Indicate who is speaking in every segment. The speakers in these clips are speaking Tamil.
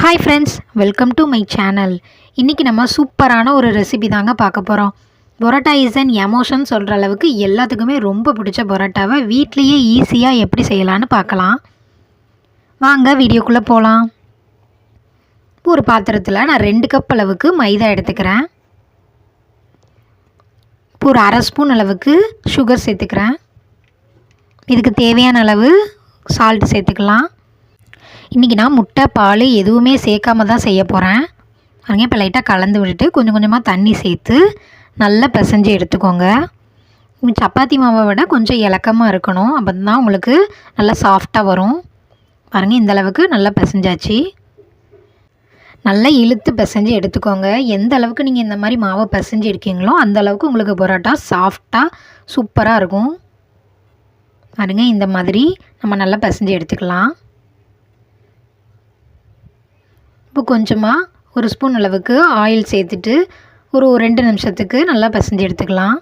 Speaker 1: Hi friends welcome to my channel இன்றைக்கி நம்ம சூப்பரான ஒரு ரெசிபி தாங்க பார்க்க போகிறோம் பொரோட்டா இஸ் அண்ட் எமோஷன் சொல்கிற அளவுக்கு எல்லாத்துக்குமே ரொம்ப பிடிச்ச பொரோட்டாவை வீட்லேயே ஈஸியாக எப்படி செய்யலான்னு பார்க்கலாம். வாங்க வீடியோக்குள்ளே போகலாம் ஒரு பாத்திரத்தில் நான் ரெண்டு கப் அளவுக்கு மைதா எடுத்துக்கிறேன். இப்போ ஒரு அரை ஸ்பூன் அளவுக்கு சுகர் சேர்த்துக்கிறேன். இதுக்கு தேவையான அளவு சால்ட் சேர்த்துக்கலாம். இன்றைக்கி நான் முட்டை பால் எதுவுமே சேர்க்காம தான் செய்ய போகிறேன் பாருங்க இப்போ லைட்டாக கலந்து விட்டுட்டு கொஞ்சம் கொஞ்சமாக தண்ணி சேர்த்து நல்லா பிசைஞ்சு எடுத்துக்கோங்க. சப்பாத்தி மாவை விட கொஞ்சம் இலக்கமாக இருக்கணும். அப்போ தான் உங்களுக்கு நல்லா சாஃப்டாக வரும். பாருங்கள் இந்தளவுக்கு நல்லா பிசைஞ்சாச்சு. நல்லா இழுத்து பிசைஞ்சு எடுத்துக்கோங்க. எந்த அளவுக்கு நீங்கள் இந்த மாதிரி மாவை பிசைஞ்சு எடுக்கீங்களோ அந்த அளவுக்கு உங்களுக்கு பரோட்டா சாஃப்டாக சூப்பராக இருக்கும். பாருங்க இந்த மாதிரி நம்ம நல்லா பிசைஞ்சு எடுத்துக்கலாம். இப்போ கொஞ்சமாக ஒரு ஸ்பூன் அளவுக்கு ஆயில் சேர்த்துட்டு ஒரு ரெண்டு நிமிஷத்துக்கு நல்லா பிசைஞ்சு எடுத்துக்கலாம்.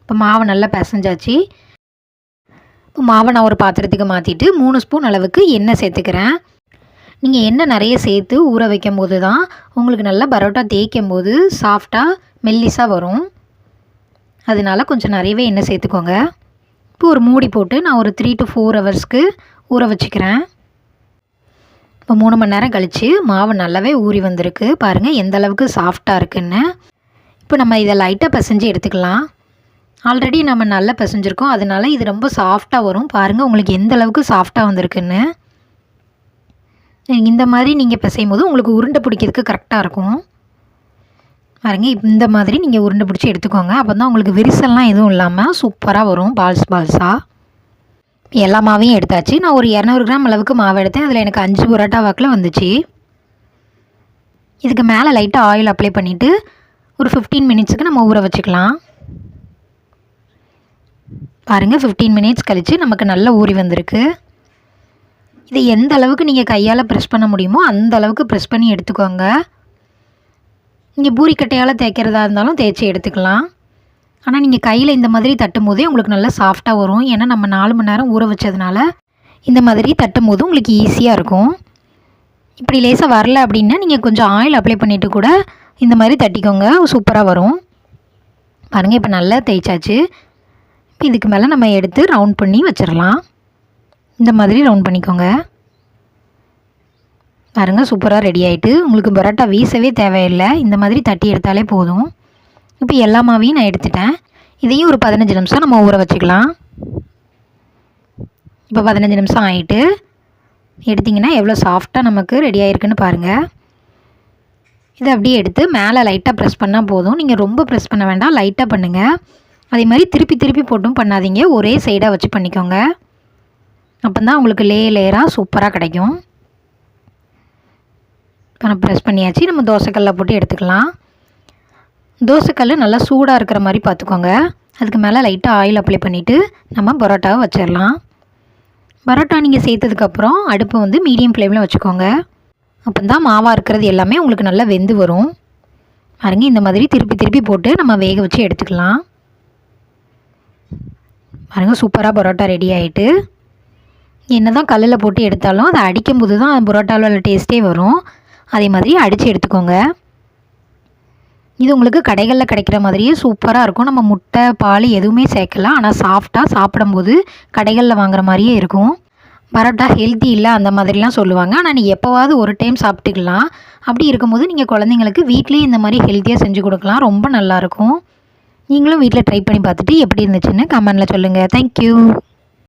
Speaker 1: இப்போ மாவை நல்லா பிசைஞ்சாச்சு. இப்போ மாவை நான் ஒரு பாத்திரத்துக்கு மாற்றிட்டு மூணு ஸ்பூன் அளவுக்கு எண்ணெய் சேர்த்துக்கிறேன். நீங்கள் எண்ணெய் நிறைய சேர்த்து ஊற வைக்கும் போது தான் உங்களுக்கு நல்லா பரோட்டா தேய்க்கும் போது சாஃப்டாக மெல்லிஸாக வரும். அதனால கொஞ்சம் நிறையவே எண்ணெய் சேர்த்துக்கோங்க. இப்போ ஒரு மூடி போட்டு நான் ஒரு த்ரீ டு ஃபோர் ஹவர்ஸ்க்கு ஊற வச்சுக்கிறேன். இப்போ மூணு மணி நேரம் கழித்து மாவு நல்லாவே ஊறி வந்திருக்கு. பாருங்கள் எந்த அளவுக்கு சாஃப்டாக இருக்குன்னு. இப்போ நம்ம இதை லைட்டாக பசைஞ்சு எடுத்துக்கலாம். ஆல்ரெடி நம்ம நல்லா பசைஞ்சிருக்கோம். அதனால இது ரொம்ப சாஃப்டாக வரும். பாருங்கள் உங்களுக்கு எந்த அளவுக்கு சாஃப்டாக வந்திருக்குன்னு. இந்த மாதிரி நீங்கள் பிசையும் போது உங்களுக்கு உருண்டை பிடிக்கிறதுக்கு கரெக்டாக இருக்கும். பாருங்க இந்த மாதிரி நீங்கள் உருண்டை பிடிச்சி எடுத்துக்கோங்க. அப்போ தான் உங்களுக்கு விரிசல்லாம் எதுவும் இல்லாமல் சூப்பராக வரும். பால்ஸ் பால்ஸாக எல்லா மாவையும் எடுத்தாச்சு. நான் ஒரு இரநூறு கிராம் அளவுக்கு மாவு எடுத்தேன். அதில் எனக்கு அஞ்சு புரோட்டா வாக்கில் வந்துச்சு. இதுக்கு மேலே லைட்டாக ஆயில் அப்ளை பண்ணிவிட்டு ஒரு ஃபிஃப்டீன் மினிட்ஸுக்கு நம்ம ஊற வச்சுக்கலாம். பாருங்கள் ஃபிஃப்டீன் மினிட்ஸ் கழித்து நமக்கு நல்லா ஊறி வந்திருக்கு. இது எந்த அளவுக்கு நீங்கள் கையால் ப்ரெஸ் பண்ண முடியுமோ அந்த அளவுக்கு ப்ரெஸ் பண்ணி எடுத்துக்கோங்க. நீங்கள் பூரிக்கட்டையால் தேய்க்கிறதா இருந்தாலும் தேய்ச்சி எடுத்துக்கலாம். ஆனால் நீங்கள் கையில் இந்த மாதிரி தட்டும் போதே உங்களுக்கு நல்லா சாஃப்டாக வரும். ஏன்னா நம்ம நாலு மணி நேரம் ஊற வச்சதுனால இந்த மாதிரி தட்டும் போது உங்களுக்கு ஈஸியாக இருக்கும். இப்படி லேசாக வரல அப்படின்னா நீங்கள் கொஞ்சம் ஆயில் அப்ளை பண்ணிவிட்டு கூட இந்த மாதிரி தட்டிக்கோங்க. சூப்பராக வரும். பாருங்கள் இப்போ நல்லா தேய்ச்சாச்சு. இப்போ இதுக்கு மேலே நம்ம எடுத்து ரவுண்ட் பண்ணி வச்சிடலாம். இந்த மாதிரி ரவுண்ட் பண்ணிக்கோங்க. பாருங்கள் சூப்பராக ரெடி ஆகிட்டு உங்களுக்கு பரோட்டா வீசவே தேவையில்லை. இந்த மாதிரி தட்டி எடுத்தாலே போதும். இப்போ எல்லா மாவையும் நான் எடுத்துட்டேன். இதையும் ஒரு பதினஞ்சு நிமிஷம் நம்ம ஊற வச்சுக்கலாம். இப்போ பதினஞ்சு நிமிஷம் ஆகிட்டு எடுத்திங்கன்னா எவ்வளோ சாஃப்டாக நமக்கு ரெடி ஆகிருக்குன்னு பாருங்கள் இதை அப்படியே எடுத்து மேலே லைட்டாக ப்ரெஸ் பண்ணால் போதும். நீங்கள் ரொம்ப ப்ரெஸ் பண்ண வேண்டாம் லைட்டாக பண்ணுங்கள் அதே மாதிரி திருப்பி திருப்பி போட்டும் பண்ணாதீங்க. ஒரே சைடாக வச்சு பண்ணிக்கோங்க. அப்போ தான் உங்களுக்கு லே லேயராக சூப்பராக கிடைக்கும். இப்போ நான் ப்ரெஸ் பண்ணியாச்சு. நம்ம தோசைக்கல்லில் போட்டு எடுத்துக்கலாம். தோசைக்கல் நல்லா சூடாக இருக்கிற மாதிரி பார்த்துக்கோங்க. அதுக்கு மேலே லைட்டாக ஆயில் அப்ளை பண்ணிவிட்டு நம்ம பரோட்டாவை வச்சிடலாம். பரோட்டா நீங்கள் சேர்த்ததுக்கப்புறம் அடுப்பை வந்து மீடியம் ஃப்ளேமில் வச்சுக்கோங்க. அப்போ தான் மாவாக இருக்கிறது எல்லாமே உங்களுக்கு நல்லா வெந்து வரும். பாருங்க இந்த மாதிரி திருப்பி திருப்பி போட்டு நம்ம வேக வச்சு எடுத்துக்கலாம். பாருங்கள் சூப்பராக பரோட்டா ரெடி ஆகிட்டு என்ன தான் கல்லில் போட்டு எடுத்தாலும் அதை அடிக்கும் போது தான் பரோட்டாவில் உள்ள டேஸ்ட்டே வரும். அதே மாதிரி அடித்து எடுத்துக்கோங்க. இது உங்களுக்கு கடைகளில் கிடைக்கிற மாதிரியே சூப்பராக இருக்கும். நம்ம முட்டை பால் எதுவுமே சேர்க்கலாம். ஆனால் சாஃப்டாக சாப்பிடும்போது கடைகளில் வாங்குற மாதிரியே இருக்கும். பரோட்டா ஹெல்த்தி இல்லை அந்த மாதிரிலாம் சொல்லுவாங்க. ஆனால் நீ எப்போவாவது ஒரு டைம் சாப்பிட்டுக்கலாம். அப்படி இருக்கும்போது நீங்கள் குழந்தைங்களுக்கு வீட்லேயே இந்த மாதிரி ஹெல்த்தியாக செஞ்சு கொடுக்கலாம். ரொம்ப நல்லாயிருக்கும் நீங்களும் வீட்டில் ட்ரை பண்ணி பார்த்துட்டு எப்படி இருந்துச்சுன்னு கமெண்டில் சொல்லுங்கள் தேங்க்யூ